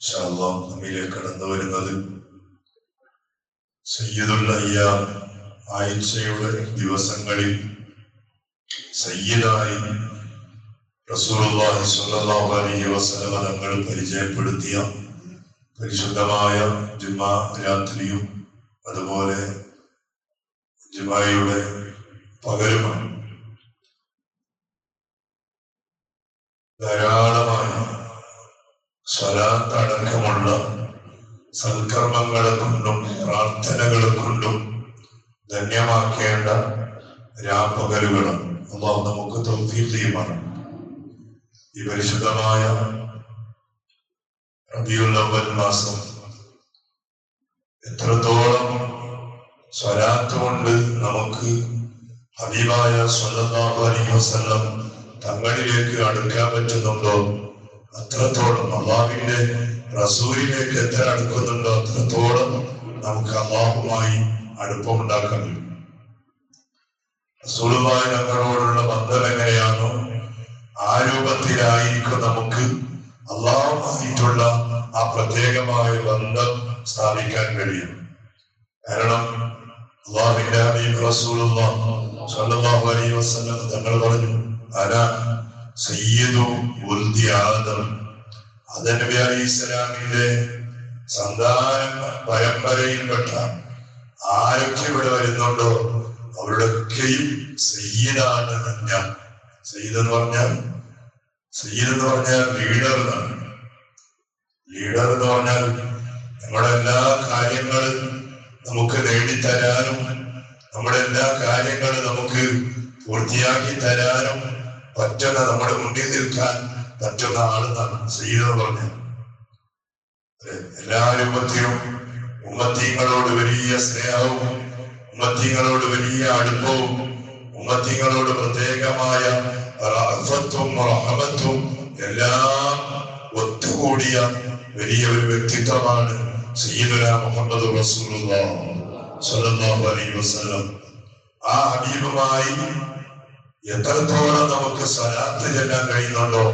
ഇൻഷാല്ലാ നമ്മിലേക്ക് കടന്നു വരുന്നത്. സയ്യിദുൽ ആഴ്ചയുടെ ദിവസങ്ങളിൽ സയ്യിദായി റസൂലുള്ളാഹി സ്വല്ലല്ലാഹു അലൈഹി വസല്ലം തങ്ങൾ പരിചയപ്പെടുത്തിയ പരിശുദ്ധമായ ജുമാ രാത്രിയും അതുപോലെ ജുമായുടെ പകലുമാണ്. ധാരാളമായ സ്വലാത്ത് അടക്കമുള്ള സൽക്കർമ്മങ്ങളെ കൊണ്ടും പ്രാർത്ഥനകളെ കൊണ്ടും ധന്യമാക്കേണ്ട രാപ്പകലുകളും അള്ളാഹു നമുക്ക് തൗഫീഖിയുമാണ് ഈ പരിശുദ്ധമായ റബിയുൽ അവൽ മാസം എത്രത്തോളം സ്വരാത്ത് കൊണ്ട് നമുക്ക് ഹബീബായ സ്വന്തം അലൈഹി തങ്ങളിലേക്ക് അടുക്കാൻ പറ്റുന്നുണ്ടോ? അത്രത്തോളം അള്ളാഹുവിന്റെ റസൂലിലേക്ക് എത്ര അടുക്കുന്നുണ്ടോ അത്രത്തോളം നമുക്ക് അള്ളാഹുമായി അടുപ്പമുണ്ടാക്കാൻ കഴിയും റസൂലുമായി ഞങ്ങളോടുള്ള ബന്ധം എങ്ങനെയാണോ ആ രൂപത്തിലായിരിക്കും നമുക്ക് അള്ളാഹുമായിട്ടുള്ള ആ പ്രത്യേകമായ ബന്ധം സ്ഥാപിക്കാൻ കഴിയും. കാരണം അള്ളാഹുവിന്റെ ഹബീബ് റസൂലുള്ള സ്വല്ലല്ലാഹു അലൈഹി വസല്ലം തങ്ങൾ പറഞ്ഞു അനാ സയ്യിദു അലൈഹി സന്താന പരമ്പരയിൽപ്പെട്ട ആരൊക്കെ ഇവിടെ വരുന്നുണ്ടോ അവരുടെയൊക്കെയും സയ്യിദാണ് ഞാൻ സയ്യിദ് എന്ന് പറഞ്ഞാൽ സയ്യിദ് എന്ന് പറഞ്ഞാൽ ലീഡർ എന്നാണ് ലീഡർ എന്ന് പറഞ്ഞാൽ നമ്മുടെ എല്ലാ കാര്യങ്ങളും നമുക്ക് നേടിത്തരാനും നമ്മുടെ എല്ലാ കാര്യങ്ങളും നമുക്ക് പൂർത്തിയാക്കി തരാനും പറ്റുന്ന നമ്മുടെ മുന്നിൽ നിൽക്കാൻ പറ്റുന്ന ആളെന്നാണ് സയ്യിദ് എന്ന് പറഞ്ഞത് എല്ലാ രൂപത്തിലും ഉമ്മത്തീങ്ങളോട് വലിയ സ്നേഹവും ഉമ്മത്തീങ്ങളോട് വലിയ അടുപ്പവും ഉമ്മത്തീങ്ങളോട് പ്രത്യേകമായ റഹ്മത്തും എല്ലാം ഒത്തുകൂടിയ വലിയ ഒരു വ്യക്തിത്വമാണ് സയ്യിദുന മുഹമ്മദ് റസൂലുള്ളാഹി സ്വല്ലല്ലാഹു അലൈഹി വസല്ലം. ആ ഹബീബുമായി എത്രത്തോളം നമുക്ക് സലാത്ത് ചെല്ലാൻ കഴിയുന്നുണ്ടോ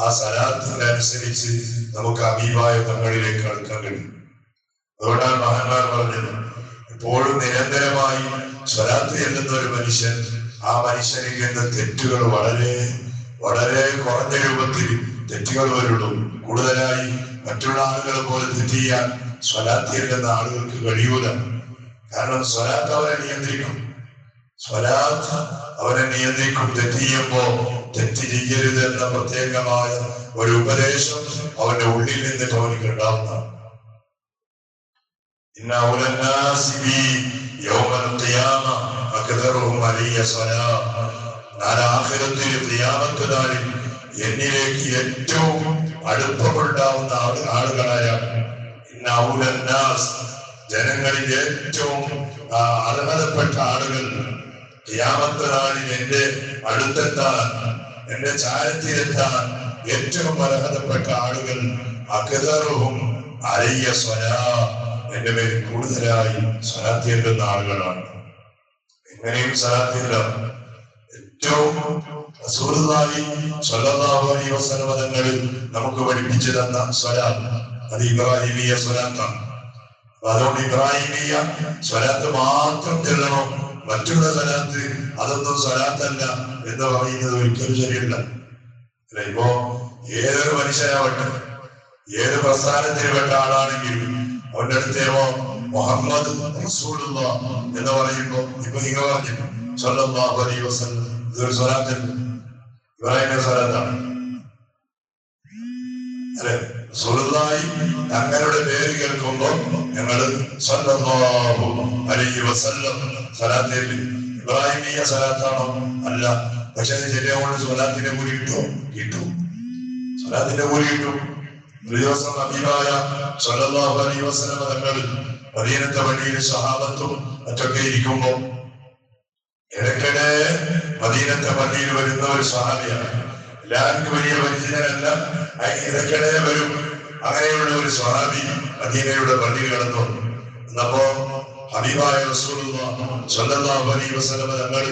ആ സലാത്തിനനുസരിച്ച് നമുക്ക് അമീബായ തങ്ങളിലേക്ക് അടുക്കാൻ കഴിയും. അതുകൊണ്ടാണ് മഹാന്മാർ പറഞ്ഞത് എപ്പോഴും നിരന്തരമായി സ്വലാത്ത് ചെല്ലുന്ന ഒരു മനുഷ്യൻ ആ മനുഷ്യനിൽ നിന്ന് തെറ്റുകൾ വളരെ വളരെ കുറഞ്ഞ രൂപത്തിൽ തെറ്റുകൾ വരുള്ളൂ കൂടുതലായി മറ്റുള്ള ആളുകളെ പോലെ തെറ്റ് ചെയ്യാൻ സ്വലാത്ത് ചെല്ലുന്ന ആളുകൾക്ക് കഴിയൂല. കാരണം സ്വലാത്ത് അവരെ നിയന്ത്രിക്കും. സ്വലാത്ത് അവനെ നിയന്ത്രിക്കും തെറ്റിയുമ്പോ തെറ്റിരിക്കരുത് എന്ന പ്രത്യേകമായ ഒരു ഉപദേശം അവന്റെ ഉള്ളിൽ നിന്നിട്ട് അവനിക്ക് ഉണ്ടാവുന്നതാണ് എന്നിലേക്ക് ഏറ്റവും അടുപ്പമുണ്ടാവുന്ന ആൾ ആളുകളായ ജനങ്ങളിൽ ഏറ്റവും അർഹതപ്പെട്ട ആളുകൾ ഖിയാമത്ത് നാളിൽ എന്റെ അടുത്തെത്താൻ എന്റെ ചാരത്തിലെത്താൻ ഏറ്റവും അർഹതപ്പെട്ട ആളുകൾ അകതറും അരയ്യ സ്വന. എന്റെ പേര് കൂടുതലായി സ്വലാത്തിയെത്തുന്ന ആളുകളാണ്. എങ്ങനെയും സ്വലാത്തില്ല ഏറ്റവും അലൈഹി വസല്ലം തങ്ങളിൽ നമുക്ക് പഠിപ്പിച്ചു തന്ന സ്വലാത്ത് അത് ഇബ്രാഹിമിയ സ്വലാത്താണ്. അതുകൊണ്ട് ഇബ്രാഹിമിയ സ്വലാത്ത് മാത്രം ചെല്ലണം. മറ്റുള്ള സ്ഥലത്ത് അതൊന്നും സ്വലാത്തല്ല എന്ന് പറയുന്നത് ഒരിക്കലും ശരിയല്ല. അല്ലെ? ഇപ്പോ ഏതൊരു മനുഷ്യനാവട്ടെ ഏത് പ്രസ്ഥാനത്തിൽപ്പെട്ട ആളാണെങ്കിലും അവന്റെ അടുത്തേവോ മുഹമ്മദ് എന്ന് പറയുമ്പോ ഇപ്പൊ നിങ്ങൾ പറഞ്ഞു. സ്വലാത്തല്ല ഇബ്രാഹിമിന്റെ സ്വലാത്താണ് അല്ലെ സുഹൃത്തായി തങ്ങളുടെ പേര് കേൾക്കുമ്പോ ഞങ്ങൾ സ്വല്ലല്ലാഹു അലൈഹി വസല്ലം സ്വലാത്തിൽ ഇബ്രാഹിമിയ സ്വലാത്താണോ? അല്ല. പക്ഷെ അത് ശരിയാവുകൊണ്ട് സ്വലാത്തിന്റെ കൂലി കിട്ടുമോ കിട്ടും. സ്വലാത്തിന്റെ കൂലി കിട്ടും. ദിവസം അബീബായ സ്വലല്ലാഹു അലൈഹി വസല്ലം തങ്ങൾ മദീനത്തെ വഴിയിൽ സഹാബത്തും മറ്റൊക്കെ ഇരിക്കുമ്പോ ഇടയ്ക്കിടെ മദീനത്തെ പള്ളിയിൽ വരുന്ന ഒരു സഹാബിയാണ്. എല്ലാവർക്കും വലിയ പരിചിതരല്ല ഇടയ്ക്കിടെ വരും. അങ്ങനെയുള്ള ഒരു സ്വഹാബി മദീനയുടെ പള്ളി കടന്നു. എന്നപ്പോ ഹബീബായ തങ്ങൾ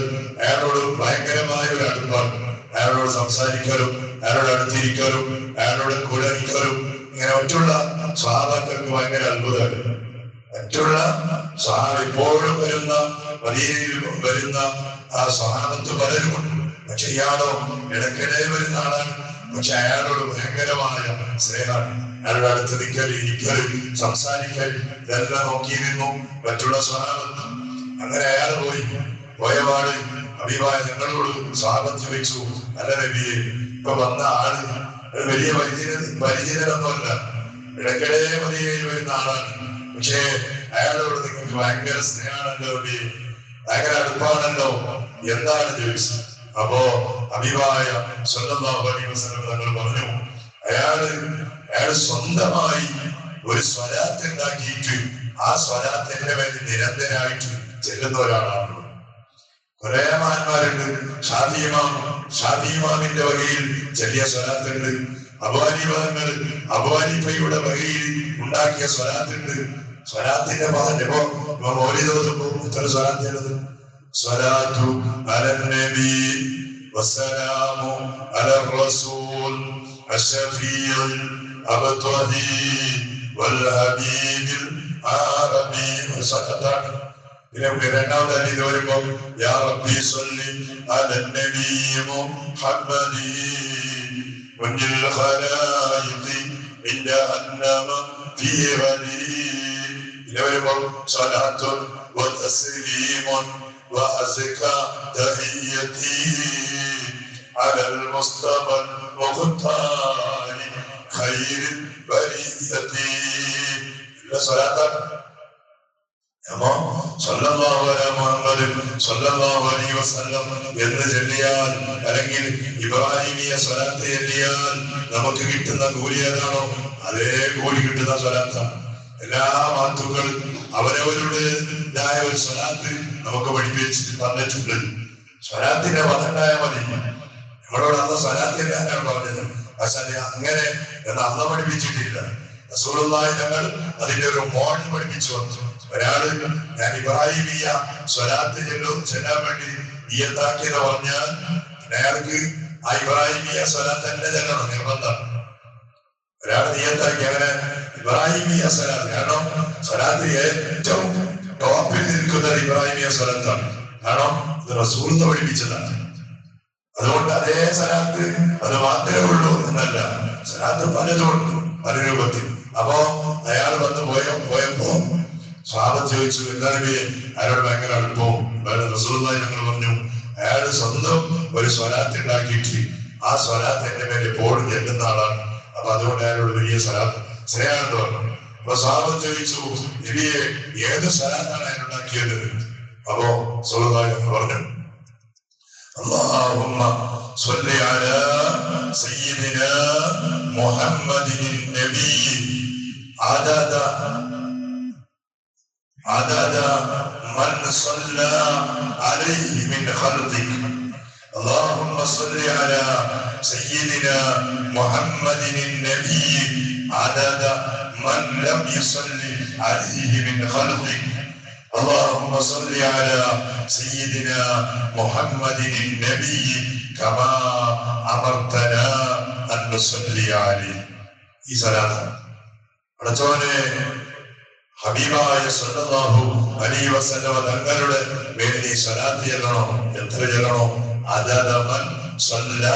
അയാളോട് ഭയങ്കരമായ ഒരു അടുപ്പാണ്. അയാളോട് സംസാരിക്കാനും അയാളോട് അടുത്തിരിക്കാനും അയാളോട് കൂടെ നിൽക്കലും ഇങ്ങനെ മറ്റുള്ള സ്വാഭാക്കൾക്ക് ഭയങ്കര അത്ഭുതമാണ്. മറ്റുള്ള സ്വഹാബ ഇപ്പോഴും വരുന്ന മദീനയിൽ വരുന്ന ആ സ്വഭാവത്ത് പലരുമുണ്ട്. പക്ഷെ ഇയാളോ ഇടയ്ക്കിടെ വരുന്ന ആളാണ് പക്ഷെ അയാളോട് ഭയങ്കരമായ സ്നേഹമാണ് അയാളുടെ അടുത്ത് നിൽക്കൽ ഇരിക്കൽ സംസാരിക്കൽ ഇതെല്ലാം നോക്കിയിരുന്നു മറ്റുള്ള സ്വഭാവം. അങ്ങനെ അയാൾ പോയി. പോയപാട് അഭിപ്രായ ഞങ്ങളോട് സ്വാഗതം ചോദിച്ചു. അല്ല നബിയെ ഇപ്പൊ വന്ന ആൾ വലിയ പരിചയ പരിചയനൊന്നുമല്ല ഇടയ്ക്കിടെ മതിയിൽ വരുന്ന ആളാണ് പക്ഷേ അയാളോട് നിങ്ങൾക്ക് ഭയങ്കര സ്നേഹമാണല്ലോ ഭയങ്കര അടുപ്പാണല്ലോ. എന്താണ് ചോദിച്ചത് അപ്പോ അഭിവായ സ്വന്തം തങ്ങൾ പറഞ്ഞു അയാൾ അയാൾ സ്വന്തമായി ഒരു സ്വരാത്ത് ഉണ്ടാക്കിയിട്ട് ആ സ്വരാത്തിന്റെ വേണ്ടി നിരന്തരായിട്ട് ചെല്ലുന്ന ഒരാളാണ്. കുറെ മഹാന്മാരുണ്ട്. ഷാദിമാം ഷാദിമാമിന്റെ വകയിൽ ചെറിയ സ്വരാത്തുണ്ട്. അബുവാനിപദങ്ങൾ അബുവാനിഫയുടെ വകയിൽ ഉണ്ടാക്കിയ സ്വരാത്തുണ്ട്. സ്വരാത്തിന്റെ പദം ഇപ്പൊ ദിവസം എത്ര സ്വരാത്തുള്ളത് സ്വലാത്തു അലന്നബി വസ്സലാമു അലർ റസൂൽ الشفيع الأبطهي والحبيب العربي وسكتك പിന്നെ രണ്ടാമത്തെ അരീത് വരുമ്പോ യാ റബ്ബി സ്വല്ലി അല നബി മുഹമ്മദി വന്നിൽ ഖലായിഖി മിൻ ജഹന്നമ ഫീ ഗലി പിന്നെ വരുമ്പോ സ്വലാത്തു വതസ്ലീമുൻ وأزكى تحيتي على المصطفى المختار خير البرية صلاة അപ്പോ സല്ലല്ലാഹു അലാ മുഹമ്മദ് സല്ലല്ലാഹു അലൈഹി വസല്ലം എന്ന് ചൊല്ലിയാൽ അല്ലെങ്കിൽ ഇബ്രാഹിമിയ സ്വലാത്ത് ചൊല്ലിയാൽ നമുക്ക് കിട്ടുന്ന കൂലി ഏതാണോ അതേ കൂലി കിട്ടുന്ന സ്വലാത്താണ് എല്ലാ വാക്കുകൾ അവരവരുടേതായ ഒരു സ്വലാത്ത് നമുക്ക് പഠിപ്പിച്ച് തന്നിട്ടുണ്ട്. സ്വലാത്തിന്റെ വധണ്ടായ മതി നമ്മളോട് അന്ന് സ്വലാത്തിന്റെ ആരാണ് പറഞ്ഞത്? പക്ഷെ അങ്ങനെ എന്ന് അന്ന് പഠിപ്പിച്ചിട്ടില്ല. റസൂലുള്ളാഹി ഞങ്ങൾ അതിന്റെ ഒരു മോഡൽ പഠിപ്പിച്ചു വന്നു. ഒരാൾ ഞാൻ ഇബ്രാഹിമിയ സ്വലാത്ത് ചെല്ലും ചെല്ലാൻ വേണ്ടി നിയത്താക്കിയത് പറഞ്ഞാൽ അയാൾക്ക് ആ ഇബ്രാഹിമിയ സ്വലാത്ത് തന്നെ ചെല്ലണം നിർബന്ധം. ഒരാൾ നിയത്താക്കി അങ്ങനെ ഇബ്രാഹിമിയ സ്വലാത്ത് കാരണം സ്വലാത്ത് ഏറ്റവും ടോപ്പിൽ നിൽക്കുന്നത് ഇബ്രാഹിമിയ സ്വലത്താണ് കാരണം ഇത് റസൂൽ പഠിപ്പിച്ചതാണ്. അതുകൊണ്ട് അതേ സ്വലാത്ത് അത് മാത്രമേ ഉള്ളൂ എന്നല്ല. സ്വലാത്ത് പലതുമുണ്ട് പല രൂപത്തിൽ. അപ്പോ അയാൾ വന്ന് പോയ പോയപ്പോ സ്വാഗതം ചോദിച്ചു എന്താണ് അയാളോട് ഭയങ്കര അടുപ്പവും റസൂർന്നായി ഞങ്ങൾ പറഞ്ഞു അയാൾ സ്വന്തം ഒരു സ്വലാത്ത് ഉണ്ടാക്കിയിട്ട് ആ സ്വലാത്ത് എന്റെ മേലെ പോടും ചെല്ലുന്ന ആളാണ്. അപ്പൊ അതുകൊണ്ട് അയാളോട് വലിയ സ്വലാത്ത് സ്നേഹാണെന്ന് പറഞ്ഞു അപ്പൊ സ്വാഗതം ചോദിച്ചു നബിയെ ഏത് സ്വലാത്താണ് അയാൾ ഉണ്ടാക്കിയത് അപ്പോ സുഹൃത്തായി പറഞ്ഞു اللهم صل على سيدنا محمد النبي عدد عدد من صلى عليه من خلقك اللهم صل على سيدنا محمد النبي عدد من لم يصلي عليه من خلقك اللهم صل على سيدنا محمد النبي كما أمرتنا أن نصلي عليه ഈ സലാത്ത് അടച്ചവനെ ഹബീബായ സല്ലല്ലാഹു അലൈഹി വസല്ലമ തങ്ങളുടെ മേൽ നീ സലാത്ത് ചെല്ലണോ എത്ര ചെല്ലണോ അതദമൻ സല്ല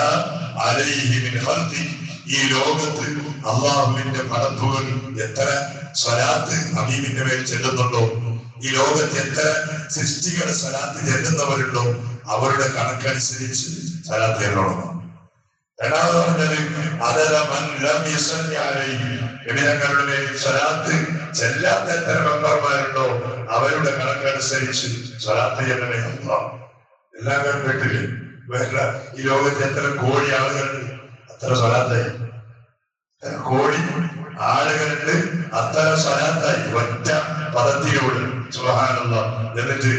അലൈഹി മിൻ ഖൽഖി. ഈ ലോകത്ത് അള്ളാഹുവിന്റെ പടപ്പുകൾ എത്ര സ്വലാത്ത് ഹബീബിന്റെ മേൽ ചെല്ലുന്നുണ്ടോ? ഈ ലോകത്ത് എത്ര സൃഷ്ടികൾ സലാത്ത് ചെല്ലുന്നവരുണ്ടോ? അവരുടെ കണക്കനുസരിച്ച് സലാത്ത് ചെല്ലണം. രണ്ടാമത് പറഞ്ഞത് അതല്ല മൻ ലം യുസല്ലി അലൈഹി. നബിതങ്ങളുടെ മേൽ സ്വലാത്ത് ചെല്ലാത്ത എത്ര അവരുടെ കണക്കനുസരിച്ച് സ്വലാത്ത് ചെല്ലണേ അല്ലാഹ് എല്ലാം കേട്ടില്ലേ? വേറെ ഈ ലോകത്ത് എത്ര കോടി ആളുകളുണ്ട്? അത്ര സ്വലാത്തായി. കോഴി ആളുകളുണ്ട്? അത്ര സ്വലാത്തായി. ഒറ്റ പദത്തിലൂടെ. എന്നിട്ട്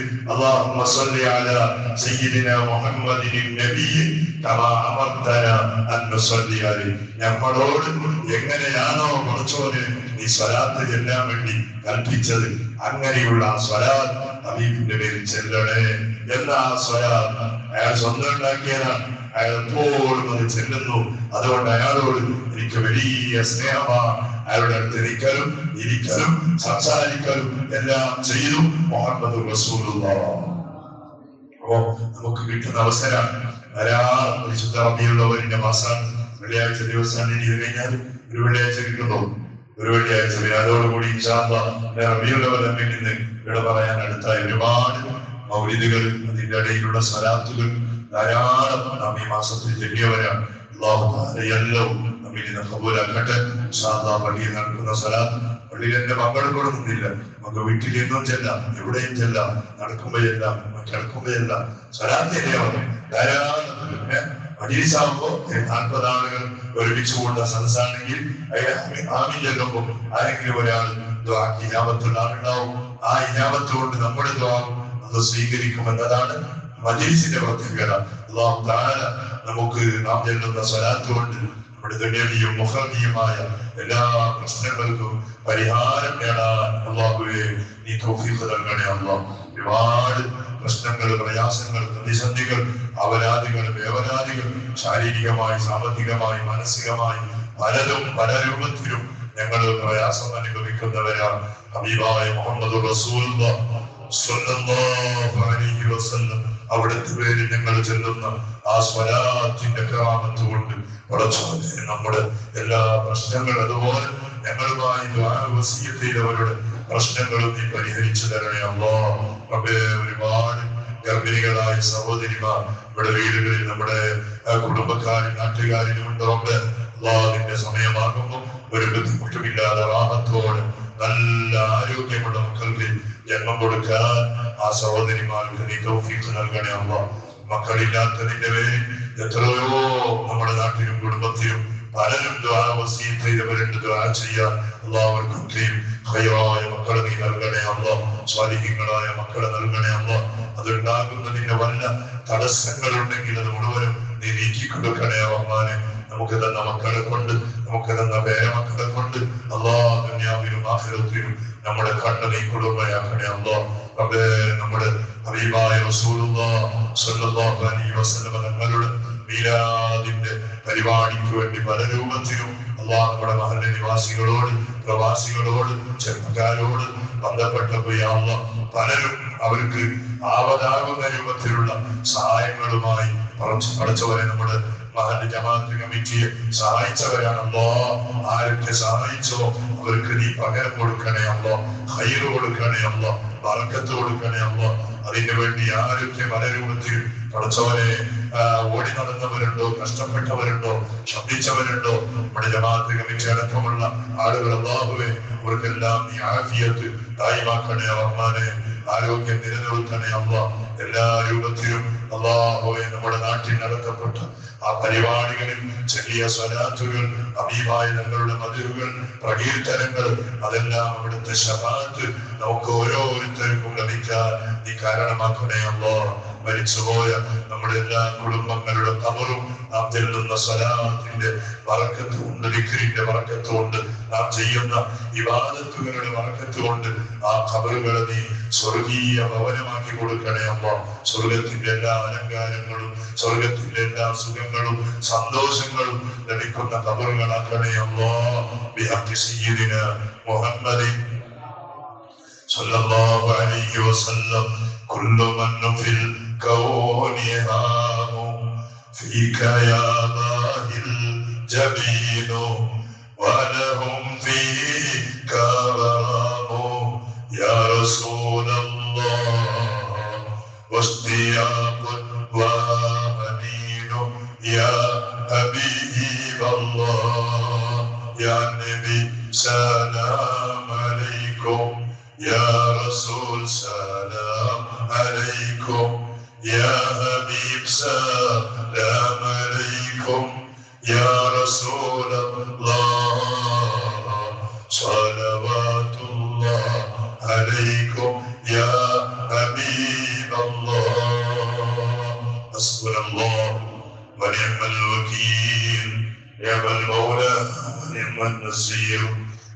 സ്വല്ലി അലാ സയ്യിദിന മുഹമ്മദിൻ നബി കമാ അമർതന അൻ നുസല്ലി അലൈഹി നമ്മളോട് എങ്ങനെയാണോ കുറച്ചോന് നീ സ്വലാത്ത് ചെല്ലാൻ വേണ്ടി കൽപ്പിച്ചത് അങ്ങനെയുള്ള സ്വലാത്ത് ഹബീബിന്റെ പേരിൽ ചെല്ലണേ. എന്ന ആ സ്വലാത്ത്? അയാൾ സ്വന്തം ഉണ്ടാക്കിയതാണ് അയാൾ എപ്പോഴും അത് ചെല്ലുന്നു. അതുകൊണ്ട് അയാളോട് എനിക്ക് വലിയ സ്നേഹമാണ്. അയാളുടെ അടുത്ത് ഇരിക്കലും ഇരിക്കലും സംസാരിക്കലും എല്ലാം ചെയ്തു മുഹമ്മദ് അപ്പോ നമുക്ക് കിട്ടുന്ന അവസരം ധാരാളം പരിശുദ്ധ റബിയുള്ളവരിന്റെ മാസം വെള്ളിയാഴ്ച ദിവസമാണ് ഇനി കഴിഞ്ഞാൽ ഒരു വെള്ളിയാഴ്ച കിട്ടുന്നു. ഒരു വെള്ളിയാഴ്ച അതോടുകൂടി റബിയുള്ളവർ തമ്മിൽ നിന്ന് ഇവിടെ പറയാൻ അടുത്തായി ഒരുപാട് മൗലിദുകൾ അതിന്റെ ഇടയിലുള്ള സ്വലാത്തുകൾ ധാരാളം നാം മാസത്തിൽ ചെല്ലിയവരാണ് അള്ളാഹു നിന്ന് കബൂലാക്കട്ടെ സാധാ പള്ളിയിൽ നടക്കുന്ന സ്ഥലം പള്ളിയിൽ എന്റെ പങ്കെടുക്കണമെന്നില്ല നമുക്ക് വീട്ടിൽ ചെല്ലാം എവിടെയും ചെല്ലാം നടക്കുമ്പോ ചെല്ലാം കിടക്കുമ്പോ ധാരാളം മജീസാകുമ്പോ നാൽപ്പത് ആളുകൾ ഒരുമിച്ചുകൊണ്ട് സദസ്സാണെങ്കിൽ ആമി ചെല്ലുമ്പോ ആരെങ്കിലും ഒരാൾ ഇനാമത്തുള്ള ആളുണ്ടാവും. ആ ഇനാപത്ത് കൊണ്ട് നമ്മുടെ ദ്വാവും അത് സ്വീകരിക്കും എന്നതാണ് മജീസിന്റെ പ്രത്യേകത. അള്ളാഹു നമുക്ക് നാം ചെല്ലുന്ന സ്വലാത്ത് കൊണ്ട് ദുനിയവിയും മുഖവിയുമായ എല്ലാ പ്രശ്നങ്ങൾക്കും പരിഹാരം നേടാൻ അള്ളാഹുവെ നീ തൗഫീഖ് നൽകണേ അള്ളാഹ് ഒരുപാട് പ്രശ്നങ്ങൾ പ്രയാസങ്ങൾ പ്രതിസന്ധികൾ അപരാധികൾ വേവരാധികൾ ശാരീരികമായി സാമ്പത്തികമായി മാനസികമായി പലതും പല രൂപത്തിലും ഞങ്ങൾ പ്രയാസം അനുഭവിക്കുന്നവരാണ് ഹബീബായ മുഹമ്മദ് റസൂൽ അവിടുത്തെ പേര് ഞങ്ങൾ ചെല്ലുന്ന ആ സ്വലാത്തിന്റെ ക്രാമത്ത് കൊണ്ട് നമ്മുടെ എല്ലാ പ്രശ്നങ്ങളും അതുപോലെ ഞങ്ങളുമായി വസീയത്തിലവരുടെ പ്രശ്നങ്ങളും നീ പരിഹരിച്ചു തരണേ അല്ലോ അവിടെ ഒരുപാട് ഗർഭിണികളായ സഹോദരിമാർ ഇവിടെ വീടുകളിൽ നമ്മുടെ കുടുംബക്കാരും നാട്ടുകാരിലും ഉണ്ട്. റബ്ബേ അള്ളാഹിന്റെ സമയമാകുമ്പോൾ ഒരു ബുദ്ധിമുട്ടുമില്ലാതെ റാഹത്തോടെ നല്ല ആരോഗ്യമുള്ള മക്കൾക്ക് ജന്മം കൊടുക്കാൻ ആ സഹോദരിമാർക്ക് നീ തൗഫീഖ് നൽകണേ അമ്മ മക്കളില്ലാത്തതിന്റെ പേരിൽ എത്രയോ നമ്മുടെ നാട്ടിലും കുടുംബത്തിലും പലരും ചെയ്തവരുണ്ട് ചെയ്യാൻ. എല്ലാവർക്കും ഹയവായ മക്കളെ നീ നൽകണേ അമ്മ സ്വാലിഹ്യങ്ങളായ മക്കളെ നൽകണേ അമ്മ അതുണ്ടാകുന്നതിന്റെ വല്ല തടസ്സങ്ങളുണ്ടെങ്കിൽ അത് മുഴുവനും നീ നീക്കി കൊടുക്കണേ അമ്മാനെ. നമുക്ക് തന്നെ മക്കളെ കൊണ്ട് നമുക്ക് തന്ന പേരമക്കളെ കൊണ്ട് അള്ളാ ദുനിയാവിലും ആഹ്ലത്തിലും നമ്മുടെ കണ്ണ് നീ കുടുംബയാക്കണേ അള്ളാഹ് റബ്ബേ നമ്മുടെ ഹബീബായ തങ്ങളുടെ മീലാദിന്റെ പരിപാടിക്ക് വേണ്ടി പല രൂപത്തിലും അള്ളാഹ് നമ്മുടെ മഹല്ല നിവാസികളോട് പ്രവാസികളോട് ചെറുപ്പക്കാരോട് ബന്ധപ്പെട്ടപ്പോയാവുന്ന പലരും അവർക്ക് ആവതാകുന്ന രൂപത്തിലുള്ള സഹായങ്ങളുമായി പഠിച്ചവരെ നമ്മുടെ മഹന്റെ ജമാഅത്ത് കമ്മിറ്റിയെ സഹായിച്ചവരാണല്ലോ. ആരൊക്കെ സഹായിച്ചോ അവർക്ക് നീ പകരം കൊടുക്കണേ അല്ലോ ഹൈറ് കൊടുക്കണേ അല്ലോ വറക്കത്ത് കൊടുക്കണേ അല്ലോ അതിനു വേണ്ടി ആരോഗ്യം പല രൂപത്തിൽ പഠിച്ചവരെ ഓടി നടന്നവരുണ്ടോ കഷ്ടപ്പെട്ടവരുണ്ടോ ശബ്ദിച്ചവരുണ്ടോ നമ്മുടെ ജമാഅത്ത് കമ്മിറ്റി അടക്കമുള്ള ആളുകൾ അള്ളാഹുവെ അവർക്കെല്ലാം നീ ആഫിയത്ത് ആരോഗ്യം നിലനിർത്തണേ അമ്മ എല്ലാ രൂപത്തിലും അള്ളാഹുവെ നമ്മുടെ നാട്ടിൽ നടത്തപ്പെട്ട ആ പരിപാടികളിൽ ചെറിയ സ്വരാത്തുകൾ അമീമായ തങ്ങളുടെ മതിലുകൾ പ്രകീർത്തനങ്ങൾ അതെല്ലാം അവിടുത്തെ ശബാത്ത് നമുക്ക് ഓരോരുത്തർക്കും ലഭിക്കാൻ നീ കാരണമാക്കണേ അല്ലോ മരിച്ചുപോയ നമ്മുടെ എല്ലാ കുടുംബങ്ങളുടെ തവറും നാം ചെല്ലുന്ന സ്വലാത്തിന്റെ വറക്കത്തുകൊണ്ട് ലിഖിന്റെ വറക്കത്തുകൊണ്ട് നാം ചെയ്യുന്ന വിവാദത്തുകളുടെ വറക്കത്തുകൊണ്ട് ആ കബറുകളെ നീ സ്വർഗീയ ഭവനമാക്കി കൊടുക്കണേ അമ്മ സ്വർഗത്തിന്റെ എല്ലാ അലങ്കാരങ്ങളും സ്വർഗത്തിന്റെ എല്ലാ സുഖങ്ങളും സന്തോഷങ്ങളും ലഭിക്കുന്ന ഖബറുകളാക്കണേ അമ്മോ മുഹമ്മദിൻ صلى الله عليه وسلم كل من في الكون هام فيك يا الله الجبين ولهم فيك غرام. يا رسول الله واشتياق وأنين يا حبيب الله يا نبي سلام. selam aleykum Ya Habib selam aleykum Ya Resulallah